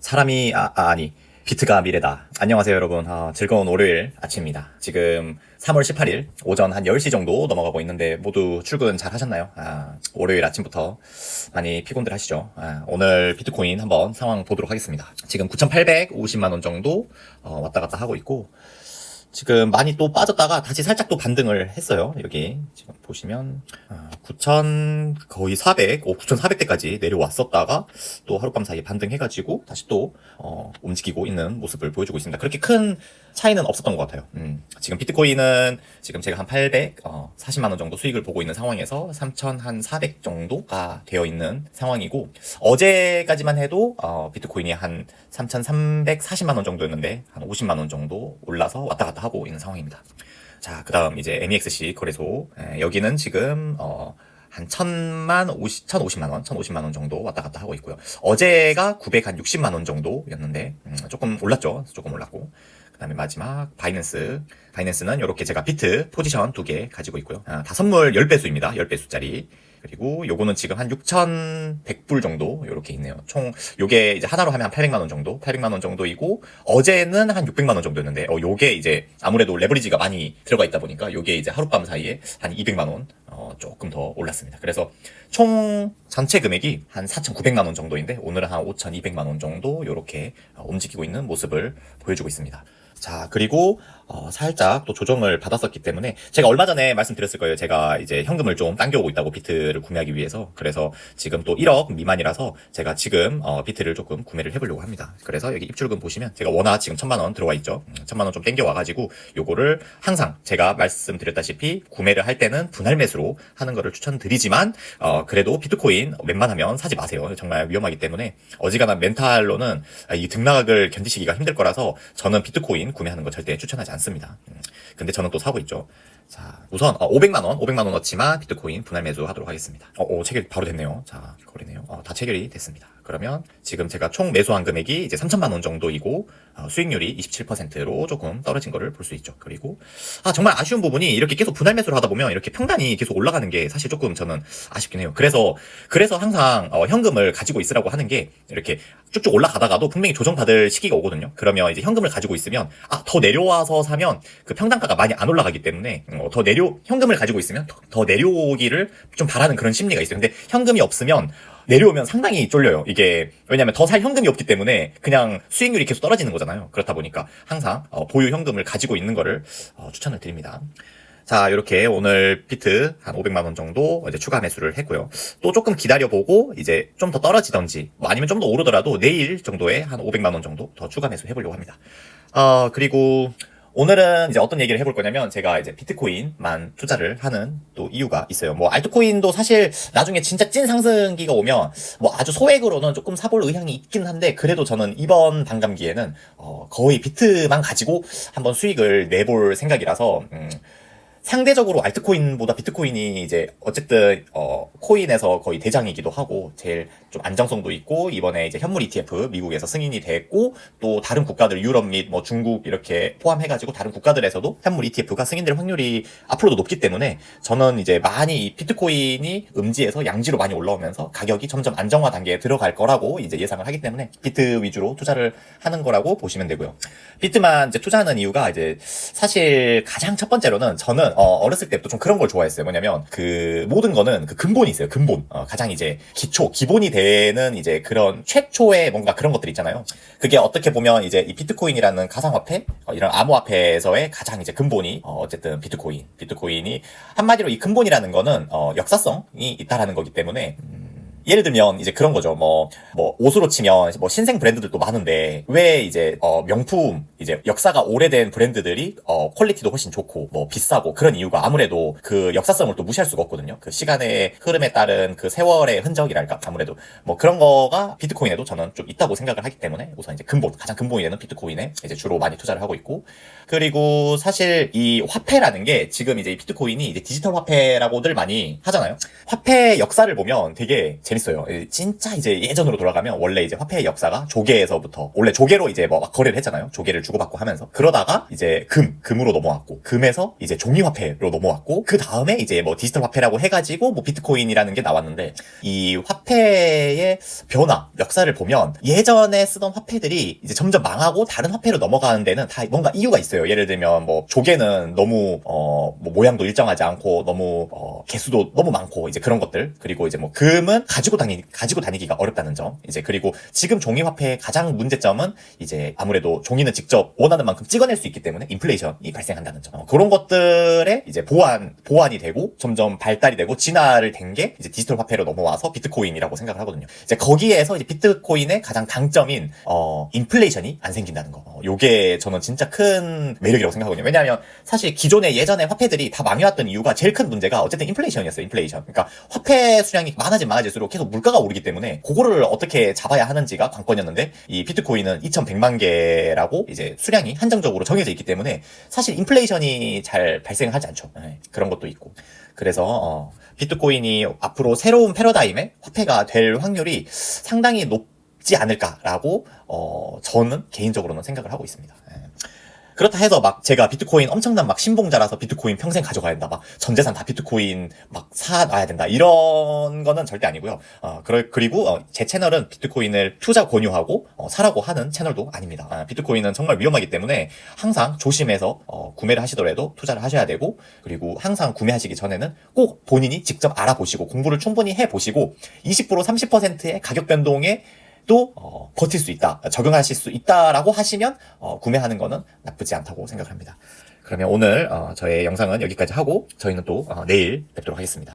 사람이 아, 아니 비트가 미래다. 안녕하세요 여러분. 아, 즐거운 월요일 아침입니다. 지금 3월 18일 오전 한 10시 정도 넘어가고 있는데 모두 출근 잘 하셨나요? 아, 월요일 아침부터 많이 피곤들 하시죠? 아, 오늘 비트코인 한번 상황 보도록 하겠습니다. 지금 9,850만 원 정도 어, 왔다 갔다 하고 있고 지금 많이 또 빠졌다가 다시 살짝 또 반등을 했어요. 여기 지금 보시면 9,000 거의 400, 오 9,400대까지 내려왔었다가 또 하룻밤 사이에 반등해가지고 다시 또 어, 움직이고 있는 모습을 보여주고 있습니다. 그렇게 큰 차이는 없었던 것 같아요. 음, 지금 비트코인은 지금 제가 한 800, 어, 40만 원 정도 수익을 보고 있는 상황에서 3,400 정도가 되어 있는 상황이고 어제까지만 해도 어, 비트코인이 한 3,340만 원 정도였는데 한 50만 원 정도 올라서 왔다 갔다 하고 있는 상황입니다. 자, 그 다음 이제 MEXC 거래소. 에, 여기는 지금, 어, 한 천만 오십, 천 오십만 원, 천 오십만 원 정도 왔다 갔다 하고 있고요. 어제가 구백 한 육십만 원 정도였는데, 음, 조금 올랐죠. 조금 올랐고. 그 다음에 마지막, 바이낸스. 바이낸스는 이렇게 제가 비트 포지션 두 개 가지고 있고요. 아, 다 선물 10배수입니다. 10배수짜리. 그리고 요거는 지금 한 6,100불 정도 요렇게 있네요. 총 요게 이제 하나로 하면 한 800만 원 정도, 800만 원 정도이고 어제는 한 600만 원 정도였는데 어 요게 이제 아무래도 레버리지가 많이 들어가 있다 보니까 요게 이제 하룻밤 사이에 한 200만 원 어, 조금 더 올랐습니다. 그래서 총 전체 금액이 한 4,900만 원 정도인데 오늘은 한 5,200만 원 정도 요렇게 어, 움직이고 있는 모습을 보여주고 있습니다. 자, 그리고 어, 살짝 또 조정을 받았었기 때문에 제가 얼마 전에 말씀드렸을 거예요. 제가 이제 현금을 좀 당겨오고 있다고 비트를 구매하기 위해서 그래서 지금 또 1억 미만이라서 제가 지금 어, 비트를 조금 구매를 해보려고 합니다. 그래서 여기 입출금 보시면 제가 워낙 지금 천만 원 들어와 있죠. 음, 천만 원 좀 땡겨와가지고 요거를 항상 제가 말씀드렸다시피 구매를 할 때는 분할 매수로 하는 거를 추천드리지만 어, 그래도 비트코인 웬만하면 사지 마세요. 정말 위험하기 때문에 어지간한 멘탈로는 이 등락을 견디시기가 힘들 거라서 저는 비트코인 구매하는 거 절대 추천하지 않습니다. 음, 근데 저는 또 사고 있죠. 자, 우선 어, 500만 원, 500만 원어치만 비트코인 분할 매수하도록 하겠습니다. 어, 어, 체결 바로 됐네요. 자, 거래네요. 어, 다 체결이 됐습니다. 그러면 지금 제가 총 매수한 금액이 이제 3천만 원 정도이고 어, 수익률이 27%로 조금 떨어진 거를 볼 수 있죠. 그리고 아 정말 아쉬운 부분이 이렇게 계속 분할 매수를 하다 보면 이렇게 평단이 계속 올라가는 게 사실 조금 저는 아쉽긴 해요. 그래서 그래서 항상 어, 현금을 가지고 있으라고 하는 게 이렇게 쭉쭉 올라가다가도 분명히 조정받을 시기가 오거든요. 그러면 이제 현금을 가지고 있으면 아 더 내려와서 사면 그 평단가가 많이 안 올라가기 때문에 어, 더 내려 현금을 가지고 있으면 더, 더 내려오기를 좀 바라는 그런 심리가 있어요. 근데 현금이 없으면 내려오면 상당히 쫄려요. 이게 왜냐하면 더 살 현금이 없기 때문에 그냥 수익률이 계속 떨어지는 거잖아요. 그렇다 보니까 항상 어, 보유 현금을 가지고 있는 거를 어, 추천을 드립니다. 자, 이렇게 오늘 비트 한 500만 원 정도 이제 추가 매수를 했고요. 또 조금 기다려보고 이제 좀 더 떨어지던지 뭐 아니면 좀 더 오르더라도 내일 정도에 한 500만 원 정도 더 추가 매수 해보려고 합니다. 어, 그리고 오늘은 이제 어떤 얘기를 해볼 거냐면 제가 이제 비트코인만 투자를 하는 또 이유가 있어요. 뭐 알트코인도 사실 나중에 진짜 찐 상승기가 오면 뭐 아주 소액으로는 조금 사볼 의향이 있긴 한데 그래도 저는 이번 반감기에는 어 거의 비트만 가지고 한번 수익을 내볼 생각이라서 음 상대적으로 알트코인보다 비트코인이 이제 어쨌든 어 코인에서 거의 대장이기도 하고 제일 좀 안정성도 있고 이번에 이제 현물 ETF 미국에서 승인이 됐고 또 다른 국가들 유럽 및 뭐 중국 이렇게 포함해 가지고 다른 국가들에서도 현물 ETF가 승인될 확률이 앞으로도 높기 때문에 저는 이제 많이 이 비트코인이 음지에서 양지로 많이 올라오면서 가격이 점점 안정화 단계에 들어갈 거라고 이제 예상을 하기 때문에 비트 위주로 투자를 하는 거라고 보시면 되고요. 비트만 이제 투자하는 이유가 이제 사실 가장 첫 번째로는 저는 어, 어렸을 때부터 좀 그런 걸 좋아했어요. 뭐냐면 그 모든 거는 그 근본이 있어요. 근본. 어, 가장 이제 기초, 기본이 되는 이제 그런 최초의 뭔가 그런 것들 있잖아요. 그게 어떻게 보면 이제 이 비트코인이라는 가상화폐, 어, 이런 암호화폐에서의 가장 이제 근본이 어, 어쨌든 비트코인. 비트코인이 한마디로 이 근본이라는 거는 어, 역사성이 있다라는 거기 때문에 음, 예를 들면 이제 그런 거죠. 뭐, 뭐 옷으로 치면 뭐 신생 브랜드들도 많은데 왜 이제 어 명품 이제 역사가 오래된 브랜드들이 어 퀄리티도 훨씬 좋고 뭐 비싸고 그런 이유가 아무래도 그 역사성을 또 무시할 수가 없거든요. 그 시간의 흐름에 따른 그 세월의 흔적이랄까 아무래도 뭐 그런 거가 비트코인에도 저는 좀 있다고 생각을 하기 때문에 우선 이제 근본 가장 근본이 되는 비트코인에 이제 주로 많이 투자를 하고 있고 그리고 사실 이 화폐라는 게 지금 이제 이 비트코인이 이제 디지털 화폐라고들 많이 하잖아요. 화폐 역사를 보면 되게 재밌 어요. 있어요. 예, 진짜 이제 예전으로 돌아가면 원래 이제 화폐의 역사가 조개에서부터 원래 조개로 이제 뭐 막 거래를 했잖아요. 조개를 주고받고 하면서 그러다가 이제 금 금으로 넘어왔고 금에서 이제 종이 화폐로 넘어왔고 그 다음에 이제 뭐 디지털 화폐라고 해가지고 뭐 비트코인이라는 게 나왔는데 이 화폐의 변화 역사를 보면 예전에 쓰던 화폐들이 이제 점점 망하고 다른 화폐로 넘어가는 데는 다 뭔가 이유가 있어요. 예를 들면 뭐 조개는 너무 어 뭐 모양도 일정하지 않고 너무 어 개수도 너무 많고 이제 그런 것들 그리고 이제 뭐 금은 가 지고 다니 가지고 다니기가 어렵다는 점 이제 그리고 지금 종이 화폐의 가장 문제점은 이제 아무래도 종이는 직접 원하는 만큼 찍어낼 수 있기 때문에 인플레이션이 발생한다는 점 어, 그런 것들에 이제 보완 보완이 되고 점점 발달이 되고 진화를 된 게 이제 디지털 화폐로 넘어와서 비트코인이라고 생각을 하거든요. 이제 거기에서 이제 비트코인의 가장 강점인 어 인플레이션이 안 생긴다는 거. 어, 요게 저는 진짜 큰 매력이라고 생각하거든요. 왜냐하면 사실 기존의 예전의 화폐들이 다 망해왔던 이유가 제일 큰 문제가 어쨌든 인플레이션이었어요. 인플레이션. 그러니까 화폐 수량이 많아지면 많아질수록 계속 물가가 오르기 때문에 그거를 어떻게 잡아야 하는지가 관건이었는데 이 비트코인은 2,100만 개라고 이제 수량이 한정적으로 정해져 있기 때문에 사실 인플레이션이 잘 발생하지 않죠. 네, 그런 것도 있고. 그래서 어, 비트코인이 앞으로 새로운 패러다임의 화폐가 될 확률이 상당히 높지 않을까라고 어, 저는 개인적으로는 생각을 하고 있습니다. 예. 그렇다 해서 막 제가 비트코인 엄청난 막 신봉자라서 비트코인 평생 가져가야 된다. 막 전 재산 다 비트코인 막 사놔야 된다. 이런 거는 절대 아니고요. 어, 그리고 어, 제 채널은 비트코인을 투자 권유하고 어, 사라고 하는 채널도 아닙니다. 아, 비트코인은 정말 위험하기 때문에 항상 조심해서 어, 구매를 하시더라도 투자를 하셔야 되고 그리고 항상 구매하시기 전에는 꼭 본인이 직접 알아보시고 공부를 충분히 해보시고 20% 30%의 가격 변동에 또 어, 버틸 수 있다, 적용하실 수 있다라고 하시면 어, 구매하는 거는 나쁘지 않다고 생각합니다. 그러면 오늘 어, 저의 영상은 여기까지 하고 저희는 또 어, 내일 뵙도록 하겠습니다.